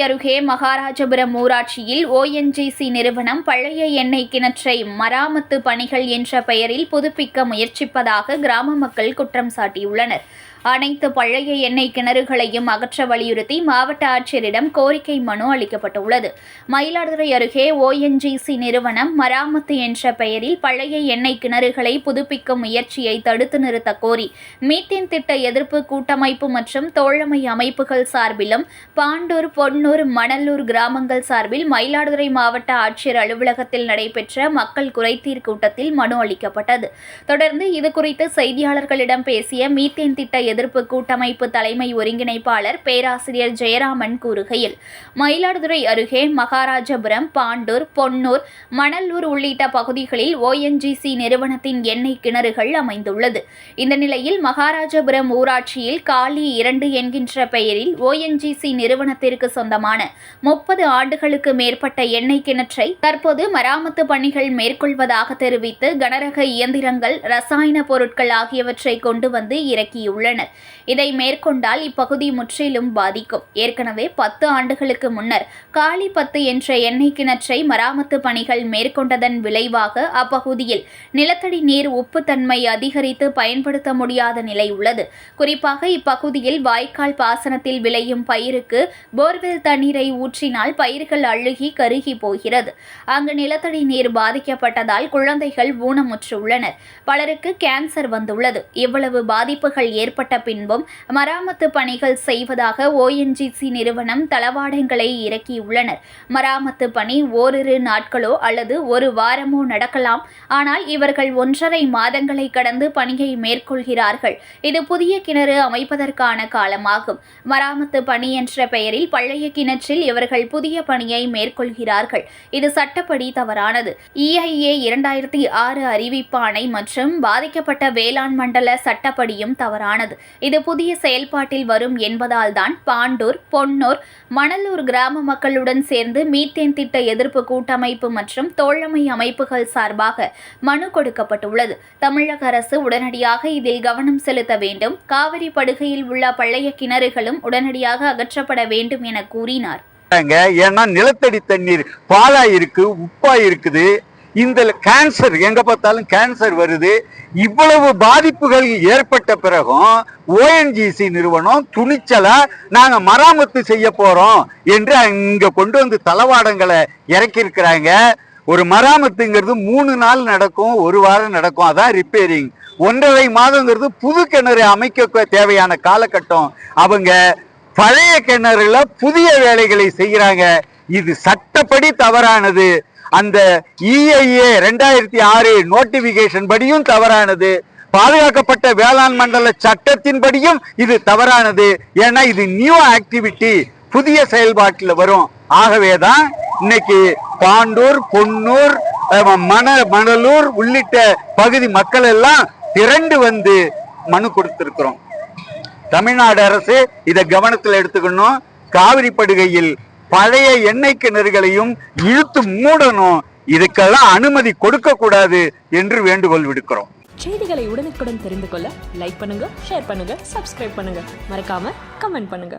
அருகே மகாராஜபுரம் ஊராட்சியில் ஓஎன்ஜிசி நிறுவனம் பழைய எண்ணெய் கிணற்றை மராமத்து பணிகள் என்ற பெயரில் புதுப்பிக்க முயற்சிப்பதாக கிராம மக்கள் குற்றம் சாட்டியுள்ளனர். அனைத்து பழைய எண்ணெய் கிணறுகளையும் அகற்ற வலியுறுத்தி மாவட்ட ஆட்சியரிடம் கோரிக்கை மனு அளிக்கப்பட்டுள்ளது. மயிலாடுதுறை அருகே ஓஎன்ஜிசி நிறுவனம் மராமத்து என்ற பெயரில் பழைய எண்ணெய் கிணறுகளை புதுப்பிக்கும் முயற்சியை தடுத்து நிறுத்த கோரி மீத்தேன் திட்ட எதிர்ப்பு கூட்டமைப்பு மற்றும் தோழமை அமைப்புகள் சார்பிலும் பாண்டூர் பொன்னூர் மணலூர் கிராமங்கள் சார்பில் மயிலாடுதுறை மாவட்ட ஆட்சியர் அலுவலகத்தில் நடைபெற்ற மக்கள் குறைதீர் கூட்டத்தில் மனு அளிக்கப்பட்டது. தொடர்ந்து இதுகுறித்து செய்தியாளர்களிடம் பேசிய மீத்தேன் திட்ட எதிர்ப்பு கூட்டமைப்பு தலைமை ஒருங்கிணைப்பாளர் பேராசிரியர் ஜெயராமன் கூறுகையில் மயிலாடுதுறை அருகே மகாராஜபுரம் பாண்டூர் பொன்னூர் மணலூர் உள்ளிட்ட பகுதிகளில் ஓஎன்ஜிசி நிறுவனத்தின் எண்ணெய் கிணறுகள் அமைந்துள்ளது. இந்த நிலையில் மகாராஜபுரம் ஊராட்சியில் காலி இரண்டு என்கின்ற பெயரில் ஓஎன்ஜிசி நிறுவனத்திற்கு சொந்த சொந்தமான முப்பது ஆண்டுகளுக்கு மேற்பட்ட எண்ணெய் கிணற்றை தற்போது மராமத்து பணிகள் மேற்கொள்வதாக தெரிவித்து கனரக இயந்திரங்கள் ரசாயன பொருட்கள் ஆகியவற்றை கொண்டு வந்து இறக்கியுள்ளனர். இதை மேற்கொண்டால் இப்பகுதி முற்றிலும் பாதிக்கும். ஏற்கனவே பத்து ஆண்டுகளுக்கு முன்னர் காளி பத்து என்ற எண்ணெய் கிணற்றை மராமத்து பணிகள் மேற்கொண்டதன் விளைவாக அப்பகுதியில் நிலத்தடி நீர் உப்புத்தன்மை அதிகரித்து பயன்படுத்த முடியாத நிலை உள்ளது. குறிப்பாக இப்பகுதியில் வாய்க்கால் பாசனத்தில் விளையும் பயிருக்கு போர்வெல் தண்ணீரை ஊற்றினால் பயிர்கள் அழுகி கருகி போகிறது. அங்கு நிலத்தடி நீர் பாதிக்கப்பட்டதால் குழந்தைகள் ஊனமுற்றுள்ளனர். பலருக்கு கேன்சர் வந்துள்ளது. இவ்வளவு பாதிப்புகள் ஏற்பட்ட பின்பும் மராமத்து பணிகள் செய்வதாக ஓஎன்ஜிசி நிறுவனம் தளவாடங்களை இறக்கியுள்ளனர். மராமத்து பணி ஓரிரு நாட்களோ அல்லது ஒரு வாரமோ நடக்கலாம். ஆனால் இவர்கள் ஒன்றரை மாதங்களை கடந்து பணியை மேற்கொள்கிறார்கள். இது புதிய கிணறு அமைப்பதற்கான காலமாகும். மராமத்து பணி என்ற பெயரில் பழைய கிணற்றில் இவர்கள் புதிய பணியை மேற்கொள்கிறார்கள். இது சட்டப்படி தவறானது. இஐஏ இரண்டாயிரத்தி ஆறு அறிவிப்பாணை மற்றும் பாதிக்கப்பட்ட வேளாண் மண்டல சட்டப்படியும் தவறானது. இது புதிய செயல்பாட்டில் வரும் என்பதால் தான் பாண்டூர் பொன்னூர் மணலூர் கிராம மக்களுடன் சேர்ந்து மீத்தேன் திட்ட எதிர்ப்பு கூட்டமைப்பு மற்றும் தோழமை அமைப்புகள் சார்பாக மனு கொடுக்கப்பட்டுள்ளது. தமிழக அரசு உடனடியாக இதில் கவனம் செலுத்த வேண்டும். காவிரி படுகையில் உள்ள பழைய கிணறுகளும் உடனடியாக அகற்றப்பட வேண்டும் என கூறினார். ஏன்னா நிலத்தடி தண்ணீர் பாலா இருக்கு உப்பா இருக்குது இந்த கேன்சர் எங்க பார்த்தாலும் கேன்சர் வருது. இவ்வளவு பாதிப்புகள் ஏற்பட்ட பிறகும் ஓஎன்ஜிசி நிறுவனம் துணிச்சலா நாங்க மராமத்து செய்ய போறோம் என்று இங்க கொண்டு வந்து தளவாடங்களை இறக்கியிருக்கிறாங்க. ஒரு மராமத்துங்கிறது மூணு நாள் நடக்கும் ஒரு வாரம் நடக்கும். அதான் ரிப்பேரிங் ஒன்றரை மாதங்கிறது புது கிணறு அமைக்க தேவையான காலகட்டம். அவங்க பழைய கிணறுல புதிய வேலைகளை செய்கிறாங்க இது சட்டப்படி தவறானது. அந்த இஐஏ ரெண்டாயிரத்தி ஆறு நோட்டிபிகேஷன் படியும் தவறானது. பாதுகாக்கப்பட்ட வேளாண் மண்டல சட்டத்தின்படியும் இது தவறானது. ஏன்னா இது நியூ ஆக்டிவிட்டி புதிய செயல்பாட்டில் வரும். ஆகவேதான் இன்னைக்கு பாண்டூர் பொன்னூர் மண மணலூர் உள்ளிட்ட பகுதி மக்கள் எல்லாம் திரண்டு வந்து மனு கொடுத்திருக்கிறோம். தமிழ்நாடு அரசு இதை கவனத்தில் எடுத்துக்கணும். காவிரி படுகையில் பழைய எண்ணெய் கிணறுகளையும் இழுத்து மூடணும். இதுக்கெல்லாம் அனுமதி கொடுக்க கூடாது என்று வேண்டுகோள் விடுக்கிறோம். செய்திகளை உடனுக்குடன் தெரிந்து கொள்ள லைக் பண்ணுங்க ஷேர் பண்ணுங்க சப்ஸ்கிரைப் பண்ணுங்க. மறக்காம கமெண்ட் பண்ணுங்க.